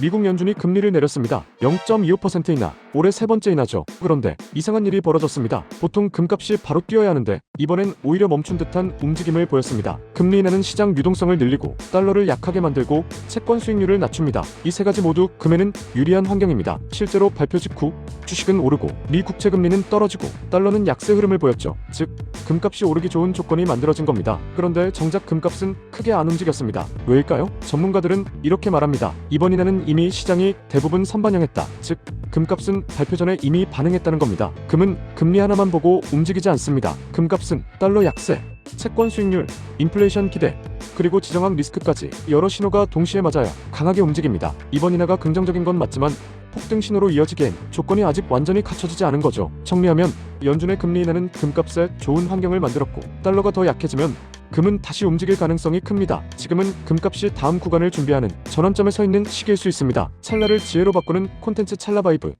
미국 연준이 금리를 내렸습니다. 0.25% 인하. 올해 세 번째 인하죠. 그런데 이상한 일이 벌어졌습니다. 보통 금값이 바로 뛰어야 하는데 이번엔 오히려 멈춘 듯한 움직임을 보였습니다. 금리 인하는 시장 유동성을 늘리고 달러를 약하게 만들고 채권 수익률을 낮춥니다. 이 세 가지 모두 금에는 유리한 환경입니다. 실제로 발표 직후 주식은 오르고 미 국채 금리는 떨어지고 달러는 약세 흐름을 보였죠. 즉 금값이 오르기 좋은 조건이 만들어진 겁니다. 그런데 정작 금값은 크게 안 움직였습니다. 왜일까요? 전문가들은 이렇게 말합니다. 이번 인하는 이미 시장이 대부분 선반영했다. 즉 금값은 발표 전에 이미 반응했다는 겁니다. 금은 금리 하나만 보고 움직이지 않습니다. 금값은 달러 약세, 채권 수익률, 인플레이션 기대, 그리고 지정학 리스크까지 여러 신호가 동시에 맞아야 강하게 움직입니다. 이번 인하가 긍정적인 건 맞지만 폭등 신호로 이어지기엔 조건이 아직 완전히 갖춰지지 않은 거죠. 정리하면 연준의 금리 인하는 금값에 좋은 환경을 만들었고 달러가 더 약해지면 금은 다시 움직일 가능성이 큽니다. 지금은 금값이 다음 구간을 준비하는 전환점에 서 있는 시기일 수 있습니다. 찰나를 지혜로 바꾸는 콘텐츠 찰나바이브